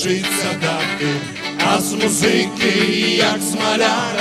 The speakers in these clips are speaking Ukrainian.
вчиться дати, а з музики, як з маляра,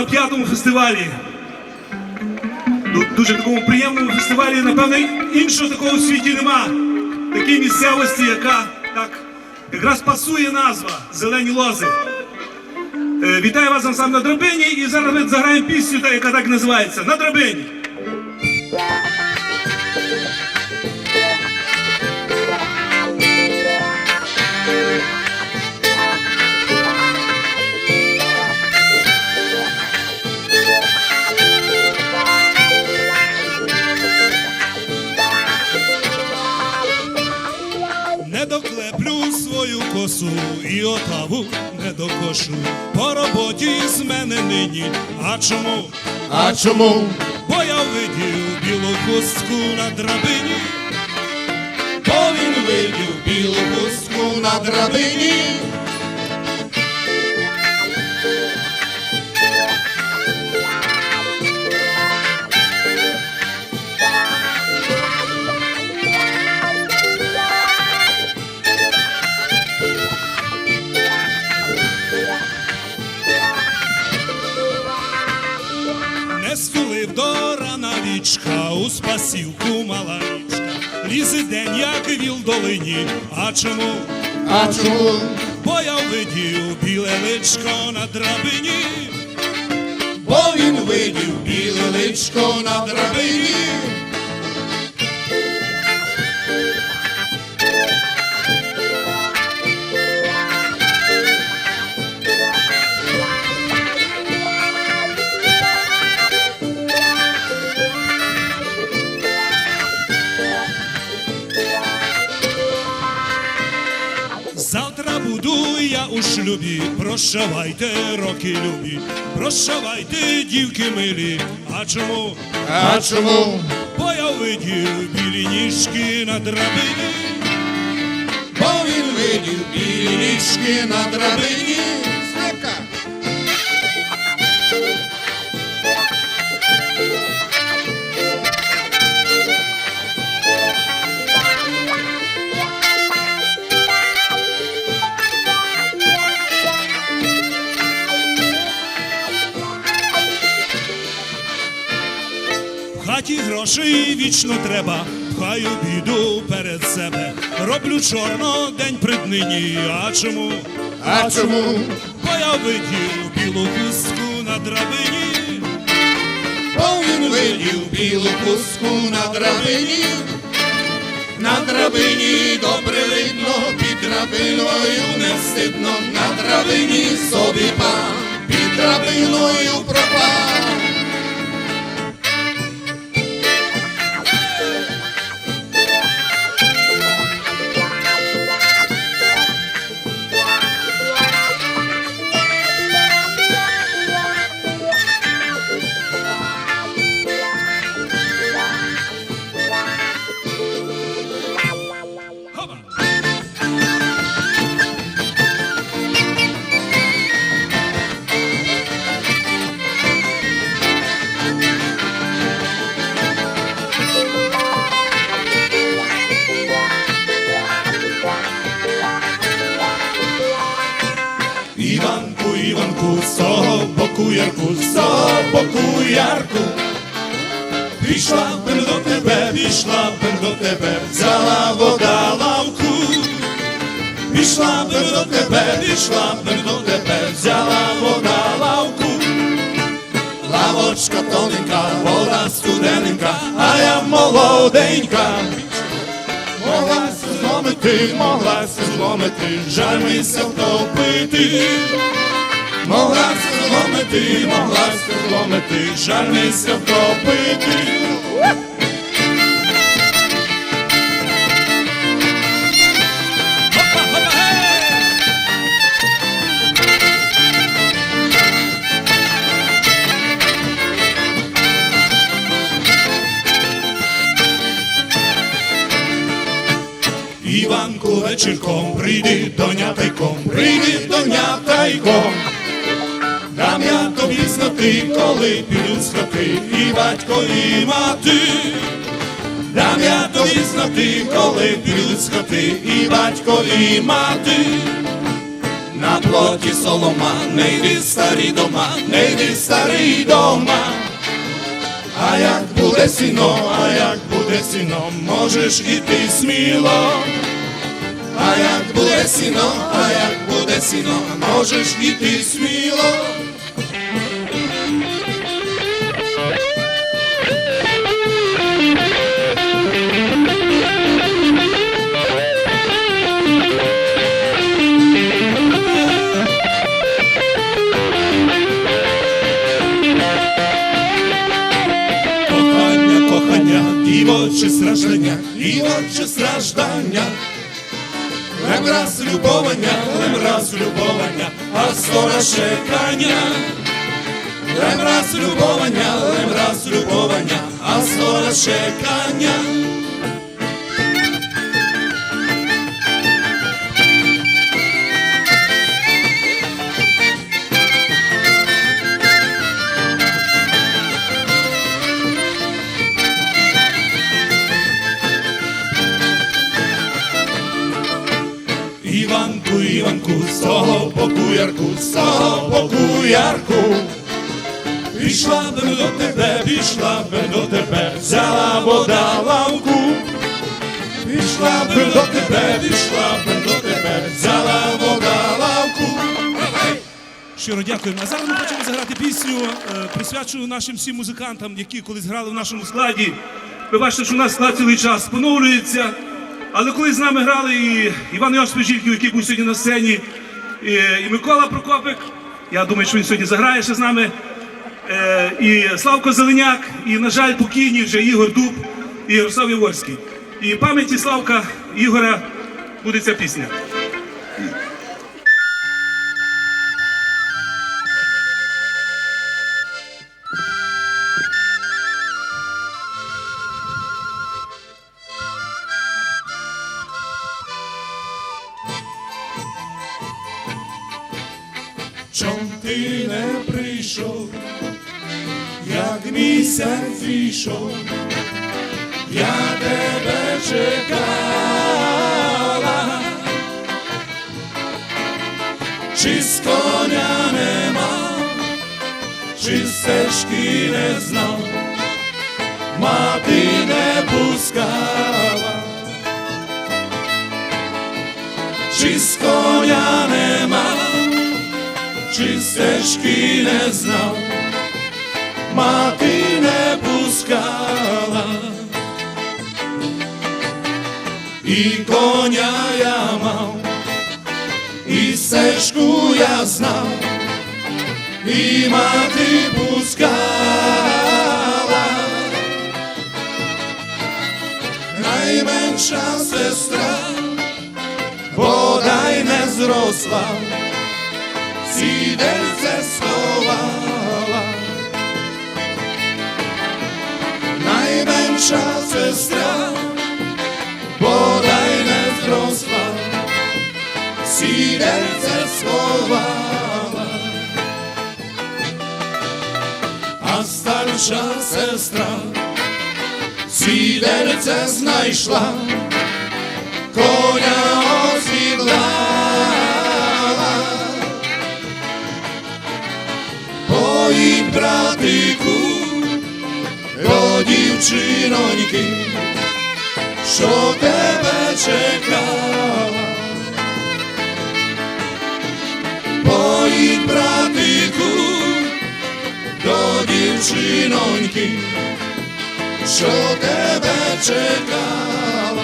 на п'ятому фестивалі. Дуже такому приємному фестивалі, напевно, іншого такого в світі нема. Такій місцевості, яка так якраз пасує назва Зелені лози. Е, Вітаю вас сам на драбині і зараз ми заграємо пісню, яка так називається На драбині. І отаву не докошу. По роботі з мене нині. А чому? А чому? Бо я видів білу хустку на драбині. Бо він видів білу хустку на драбині. Стулив до рана вічка, у спасівку мала річка. Лізе день, як віл долині. А чому? А чому? Бо я видів біле личко на драбині. Бо він видів біле личко на драбині. У шлюбі, прощавайте, роки любі, прощавайте, дівки милі. А чому? А чому? Бо я видів білі ніжки на драбині. бо він видів білі ніжки на драбині. Грошей вічно треба, пхаю біду перед себе. Роблю чорно день пред нині. А чому? А чому? Бо я видів білу хустку на драбині. Бо він видів білу хустку на драбині. На драбині добре видно, під драбиною не встидно, на драбині собі пан, під драбиною пропав. Пішла б до тебе, пішла б до тебе, взяла вода лавку. Лавочка тоненька, вода студененька, а я молоденька. Могла се зломити, могла се зломити, жаль мися втопити. Могла се зломити, могла се зломити, жаль мися втопити. Вечірком, прийди до нятайком, прийди до нятайком. Дам я тобі знати, коли підуть хати, і батько, і мати. Дам я тобі знати, коли підуть хати, і батько, і мати. На плоті солома, не йди старі дома, не йди старий дома. А як буде сіно, а як буде сіно, можеш іти сміло. А як буде сіно, а як буде сіно, можеш іти сміло. Кохання, кохання, дівоче страждання, дівоче страждання. Лем раз любовання, лем раз любовання, а скоро чекання. Лем раз любовання, лем раз любовання, а скоро чекання. Іванку, з того боку ярку, з того боку ярку. Пішла б до тебе, пішла б до тебе, взяла вода лавку. Пішла б до тебе, пішла б до тебе, взяла вода лавку. Щиро дякуємо. А зараз ми хочемо заграти пісню, е, присвячену нашим всім музикантам, які колись грали в нашому складі. Ви бачите, що у нас склад цілий час поновлюється. Але коли з нами грали і Іван Йосипович Жільків, який був сьогодні на сцені, і, і Микола Прокопик, я думаю, що він сьогодні заграє ще з нами. Е, і Славко Зеленяк, і, на жаль, покійні вже Ігор Дуб і Ярослав Яворський. І пам'яті Славка Ігора буде ця пісня. Зійшов, я тебе чекала, чи з коня нема, чи стежки не знав, мати не пускала. Чи з коня нема, чи стежки не знав, мати пускала, і коня я мав, і стежку я знав, і мати пускала, найменша сестра бодай не зросла, сідельце сховала, найменша сестра, бодай не зросла, сідельце сховала, а старша сестра сідельце знайшла коня осідлала. Поїдь, братику, до дівчиноньки, що тебе чекала. Поїдь, братику, до дівчиноньки, що тебе чекала.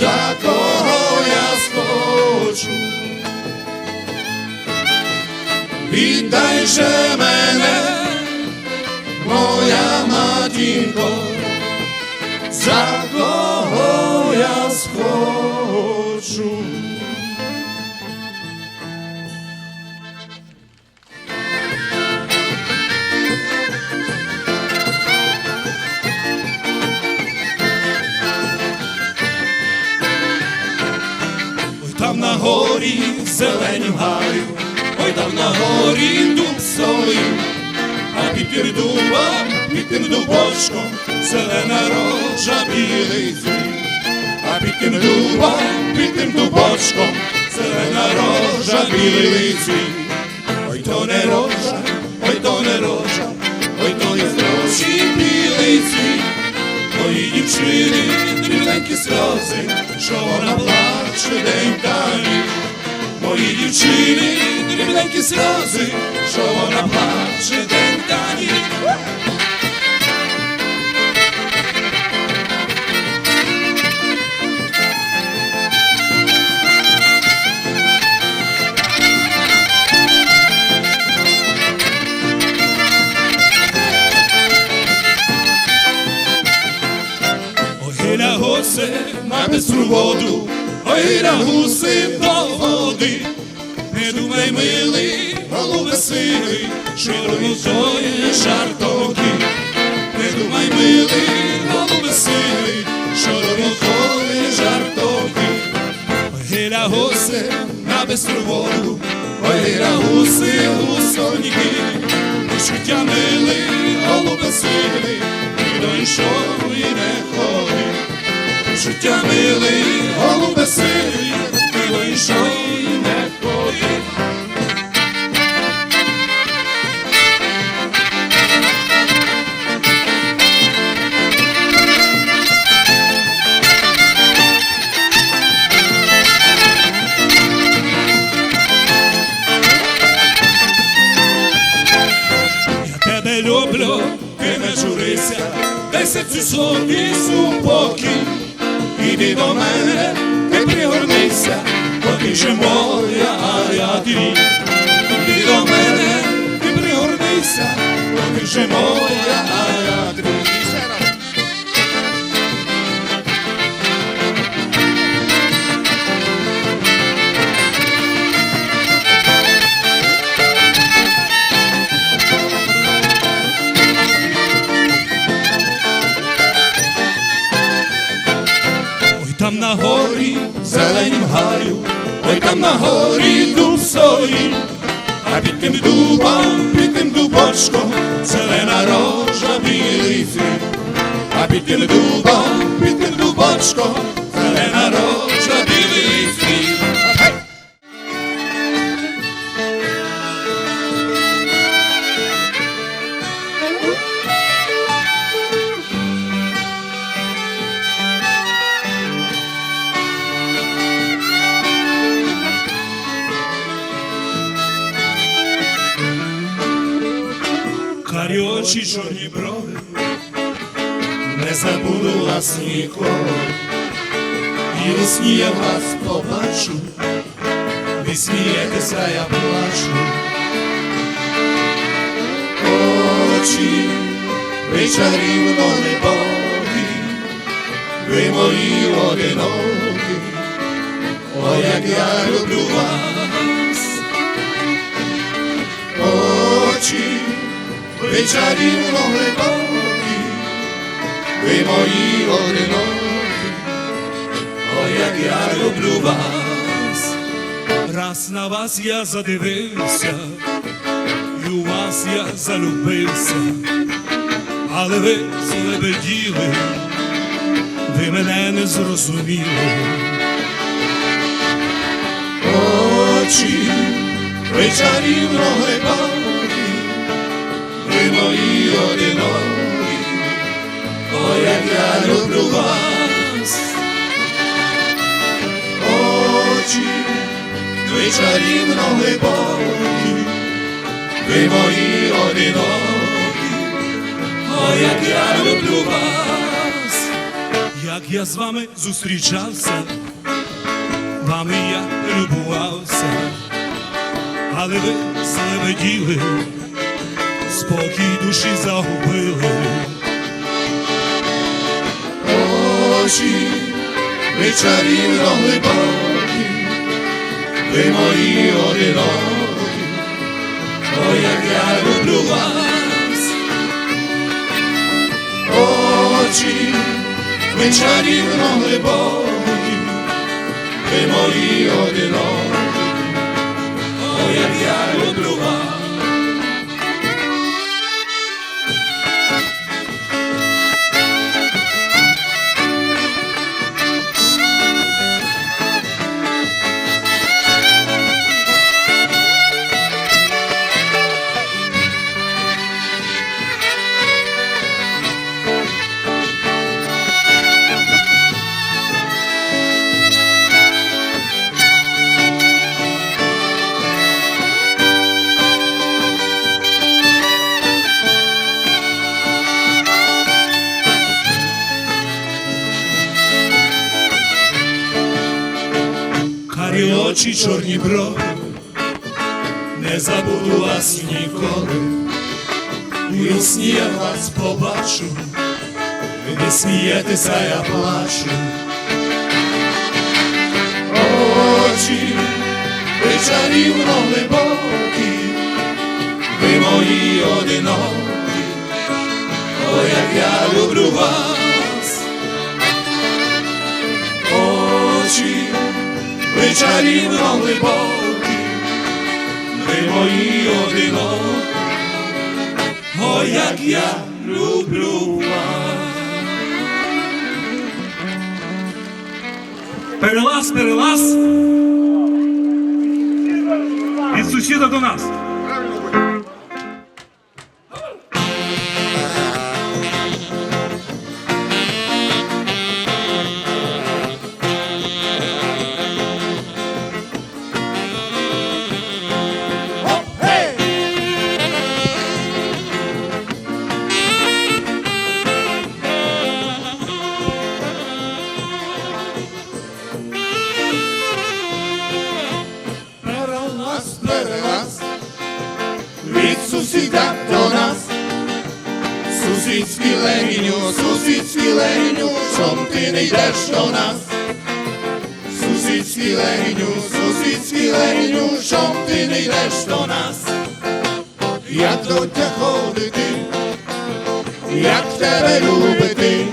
За кого я схочу. Віддай же мене, моя матінко, за Горі зелень гаю, ой там на горі дуб солив, а під тим дубом, під тим дубочком, зелена рожа білий цвіт. А під тим дубом, під тим дубочком, зелена рожа білий цвіт. Ой то не рожа, ой то не рожа, ой то з рожі білий цвіт. Мої дівчини дрібненькі сльози, що вона плаче день та ніч. Мої дівчини дрібненькі сльози, що вона плаче день та ніч. Ой, на гуси на бистру воду, ой, гуси до води. Не думай, милий, голубе сивий, що ромузої жартовки. Не думай, милий, голубе сивий, що ромузої жартовки. Ой, гуси на бистру воду, гуси гусоньки. Життя милий, голубе сивий, і до іншого і не ходить життя мили голубе силий, ти вийшов і не ходив. Я тебе люблю, ти не журися, десять цю совісу. Іди до мене, ти пригорнися, бо я, а я ти. Іди до мене, ти пригорнися, бо я, а я твій. На горі, зеленім гаю, ой там на горі дуб стоїть, а під тим дубом, під тим дубочком, зелена рожа білий цвіт, а під тим дубом, під тим дубочком, зелена рожа білий очі, чорні брови, Не забуду вас ніколи, і у сні я вас побачу, ви смієтеся, я плачу. Очі, ви чарівно небові, ви мої одинокі, о, як я люблю вас. Очі, ви чарівно глибокі, ви мої одинокі, о, як я люблю вас. раз на вас я задивився, і у вас я залюбився, але ви злебеділи, ви мене не зрозуміли. Очі, ви чарівно глибокі, ви мої одинокі, о, як я люблю вас. Очі, ви чарівно глибокі, ви мої одинокі, о, як я люблю вас. Як я з вами зустрічався, вами я любувався, але ви злебеділи, спокій душі загубили. очі, чарівно глибокі, ви мої одинокі, о, як я люблю вас. Очі, чарівно глибокі, ви мої одинокі, о, як я люблю вас. Очі, чорні брови, Не забуду вас ніколи, у сні я вас побачу, ви не смієтеся, я плачу. Очі, ви чарівно глибокі, ви мої одинокі, о, як я люблю вас. Очі, ви чарівно глибокі, ви мої одинокі, о, як я люблю вас. Перелаз, перелаз. Від сусіда до нас. Як до тя ходити, як тебе любити?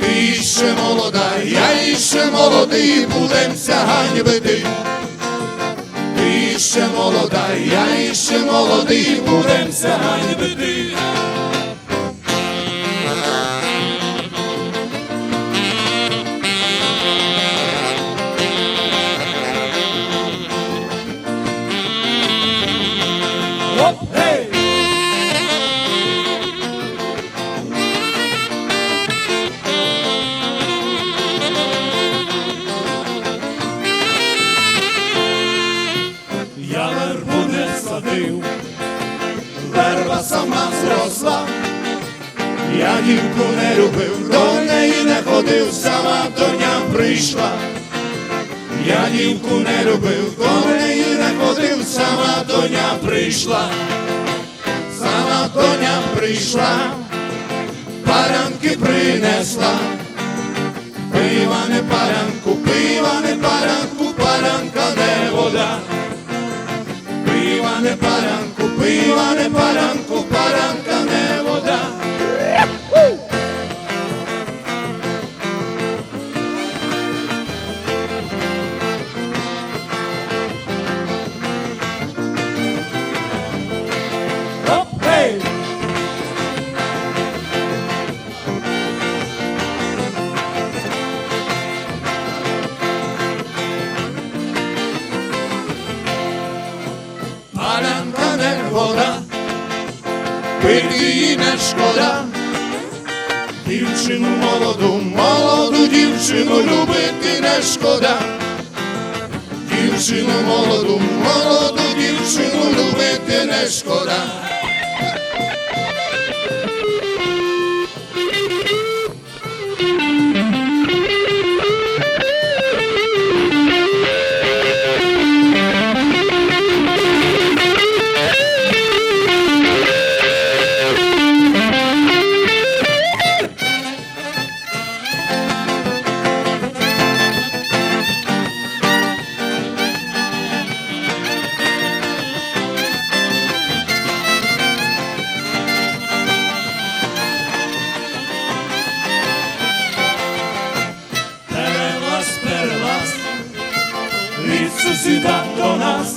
Ти ще молода, я іще молодий, будемся ганьбити. Ти ще молода, я іще молодий, будемся ганьбити. Дівку не любив, до неї не ходив, сама доня прийшла. Я дівку не любив, до неї не ходив, сама доня прийшла, сама доня прийшла, парянки принесла, пива не парянку, пива не парянку, парянка не вода. Пива не парянку, пива не парянку, пити її не шкода. Дівчину молоду, молоду дівчину любити не шкода. Дівчину молоду, молоду дівчину любити не шкода. Сусіда до нас.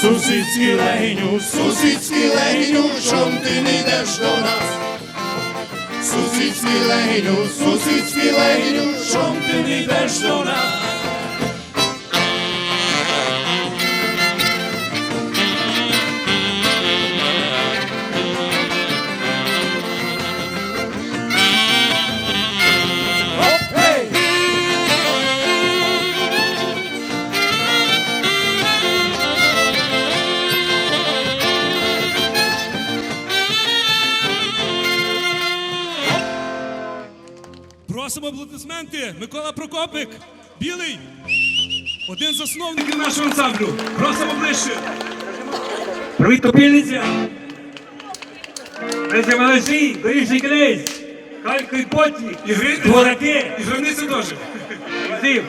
Сусідський легіню, сусідський легіню, чом ти не йдеш до нас? Сусідський легіню, сусідський легіню, чом ти не йдеш до нас? Просимо аплодисменти. Микола Прокопик, білий, один з засновників нашого ансамблю. Просимо ближче. Привіт, топільниця! Ми з Малежі, горіший князь, Харків потні, І гри... двораки, І границя теж. зим.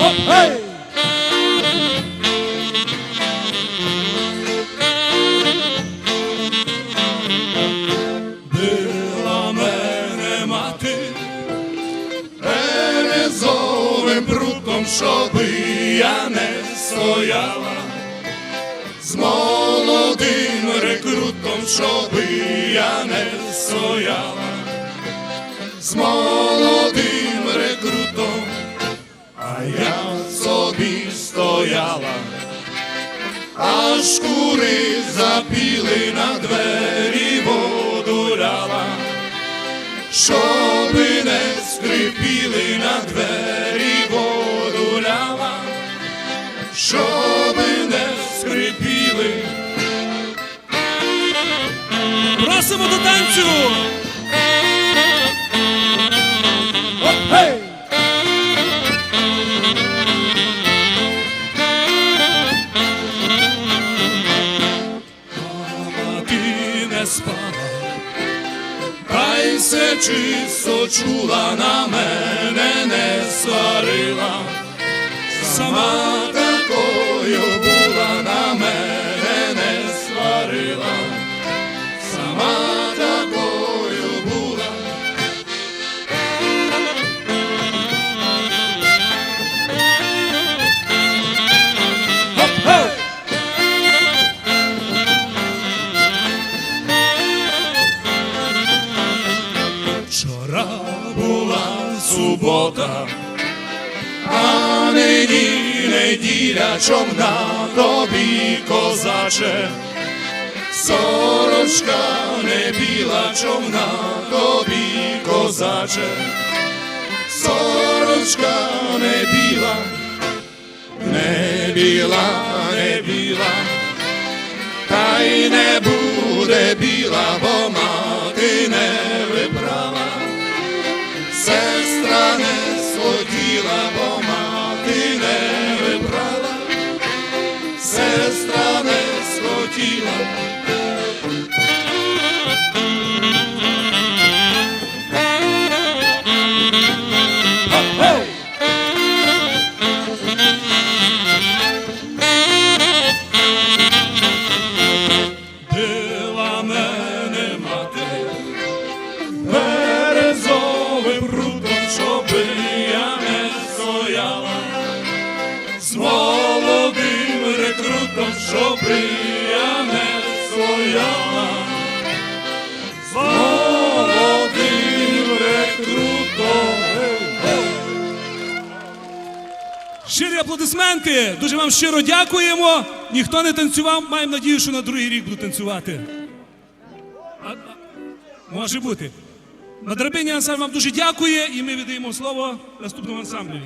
Оп! Щоби я не стояла, з молодим рекрутом, щоби я не стояла, з молодим рекрутом. А я собі стояла, а шкури запіли на двері воду запрошуємо до танцю. Оп, гей! Мама, ти не спала, та й все чисто чула на мене не сварила. Сама неділя чомна тобі козаче, сорочка не біла чомна тобі козаче, сорочка не біла, не біла, не біла, та й не буде біла, бо мати не вибрала. Сестра не схотіла, бо щиро дякуємо. Ніхто не танцював, маємо надію, що на другий рік буду танцювати. А- може бути. На драбині ансамбль вам дуже дякує, і ми віддаємо слово наступному ансамблю.